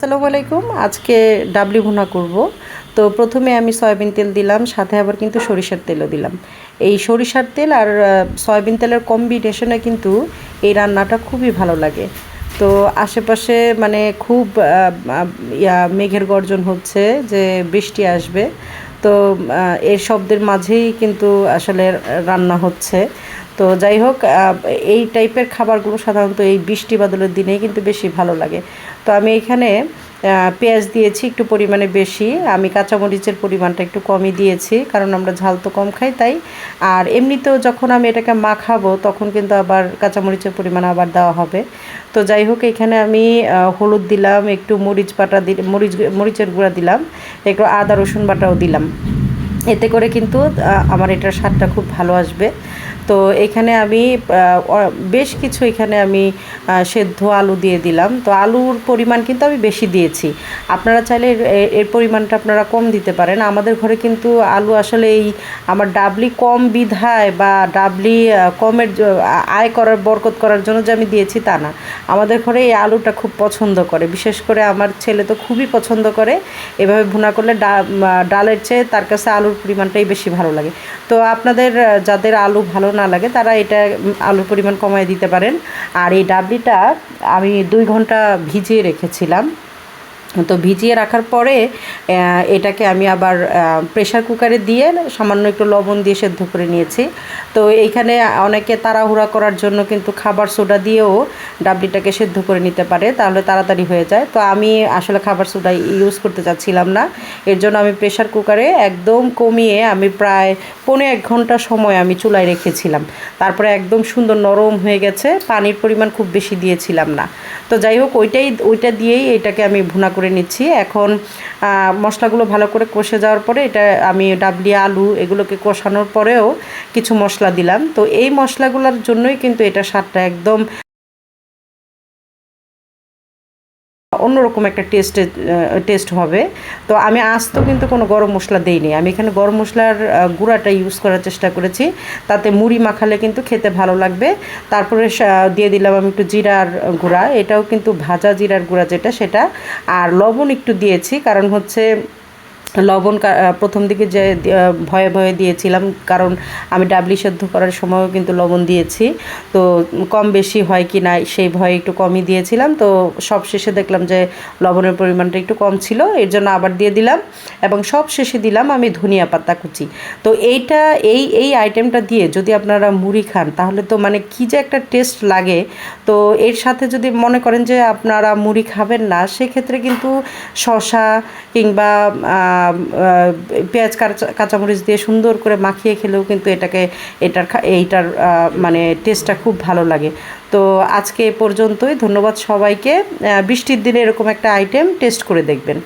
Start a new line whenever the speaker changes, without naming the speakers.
আসসালামু আলাইকুম। আজকে ডাবলি ভুনা করব। তো প্রথমে আমি সয়াবিন তেল দিলাম, সাথে আবার কিন্তু সরিষার তেলও দিলাম। এই সরিষার তেল আর সয়াবিন তেলের কম্বিনেশনে কিন্তু এই রান্নাটা খুবই ভালো লাগে। তো আশেপাশে মানে খুব ইয়া মেঘের গর্জন হচ্ছে যে বৃষ্টি আসবে। তো এর শব্দের মাঝেই কিন্তু আসলে রান্না হচ্ছে। তো যাই হোক এই টাইপের খাবারগুলো সাধারণত এই বৃষ্টি বাদলের দিনেই কিন্তু বেশি ভালো লাগে। তো আমি এখানে পেঁয়াজ দিয়েছি একটু পরিমাণে বেশি। আমি কাঁচামরিচের পরিমাণটা একটু কমই দিয়েছি, কারণ আমরা ঝাল তো কম খাই তাই। আর এমনিতেও যখন আমি এটাকে মাখাবো, তখন কিন্তু আবার কাঁচামরিচের পরিমাণ আবার দেওয়া হবে। তো যাই হোক, এখানে আমি হলুদ দিলাম, একটু মরিচ বাটা দিল মরিচ, মরিচের গুঁড়া দিলাম, একটু আদা, রসুন বাটাও দিলাম। এতে করে কিন্তু আমার এটার স্বাদটা খুব ভালো আসবে। তো এখানে আমি বেশ কিছু এখানে আমি সেদ্ধ আলু দিয়ে দিলাম। তো আলুর পরিমাণ কিন্তু আমি বেশি দিয়েছি। আপনারা চাইলে এর- পরিমাণটা আপনারা কম দিতে পারেন। আমাদের ঘরে কিন্তু আলু আসলে এই আমার ডাবলি কম বিধায় বা ডাবলি কমের আয় করার, বরকত করার জন্য যে আমি দিয়েছি তা না। আমাদের ঘরে এই আলুটা খুব পছন্দ করে। বিশেষ করে আমার ছেলে তো খুবই পছন্দ করে। এভাবে ভুনা করলে ডালের চেয়ে তার কাছে আলুর পরিমাণটাই বেশি ভালো লাগে। তো আপনাদের যাদের আলু ভালো না লাগে, তারা এটা আলুর পরিমাণ কমায় দিতে পারেন। আর এই ডাবলিটা আমি দুই ঘণ্টা ভিজিয়ে রেখেছিলাম। তো ভিজিয়ে রাখার পরে এটাকে আমি আবার প্রেশার কুকারে দিয়ে সামান্য একটু লবণ দিয়ে সেদ্ধ করে নিয়েছি। তো এইখানে অনেকে তাড়াহুড়া করার জন্য কিন্তু খাবার সোডা দিয়েও ডাবলিটাকে সেদ্ধ করে নিতে পারে, তাহলে তাড়াতাড়ি হয়ে যায়। তো আমি আসলে খাবার সোডা ইউজ করতে চাচ্ছিলাম না। এর জন্য আমি প্রেশার কুকারে একদম কমিয়ে আমি প্রায় পনেরো এক ঘণ্টা সময় আমি চুলায় রেখেছিলাম। তারপরে একদম সুন্দর নরম হয়ে গেছে, পানির পরিমাণ খুব বেশি দিয়েছিলাম না। তো যাই হোক, ওইটাই, ওইটা দিয়েই এটাকে আমি ভুনা করে নিচ্ছি। এখন মশলাগুলো ভালো করে কষে যাওয়ার পরে এটা আমি ডাবলি আলু এগুলোকে কষানোর পরেও কিছু মশলা দিলাম। তো এই মশলাগুলোর জন্যই কিন্তু এটা স্বাদটা একদম অন্যরকম একটা টেস্টে টেস্ট হবে। তো আমি আস্ত কিন্তু কোনো গরম মশলা দেইনি। আমি এখানে গরম মশলার গুঁড়াটা ইউজ করার চেষ্টা করেছি। তাতে মুড়ি মাখালে কিন্তু খেতে ভালো লাগবে। তারপরে দিয়ে দিলাম আমি একটু জিরার গুঁড়া। এটাও কিন্তু ভাজা জিরার গুঁড়া যেটা, সেটা। আর লবণ একটু দিয়েছি, কারণ হচ্ছে লবণ প্রথম দিকে যে ভয়ে ভয়ে দিয়েছিলাম, কারণ আমি ডাবলি সেদ্ধ করার সময়ও কিন্তু লবণ দিয়েছি। তো কম বেশি হয় কি না, সেই ভয়ে একটু কমই দিয়েছিলাম। তো সব শেষে দেখলাম যে, লবণের পরিমাণটা একটু কম ছিল, এর জন্য আবার দিয়ে দিলাম এবং সব শেষে দিলাম আমি ধনিয়া পাতা কুচি। তো এইটা, এই এই আইটেমটা দিয়ে যদি আপনারা মুড়ি খান, তাহলে তো মানে কী যে একটা টেস্ট লাগে। তো এর সাথে যদি মনে করেন যে, আপনারা মুড়ি খাবেন না, সেক্ষেত্রে কিন্তু শশা কিংবা পেঁয়াজ, কাঁচা, কাঁচামরিচ দিয়ে সুন্দর করে মাখিয়ে খেলেও কিন্তু এটাকে, এটার এইটার মানে টেস্টটা খুব ভালো লাগে। তো আজকে এ পর্যন্তই। ধন্যবাদ সবাইকে। বৃষ্টির দিনে এরকম একটা আইটেম টেস্ট করে দেখবেন।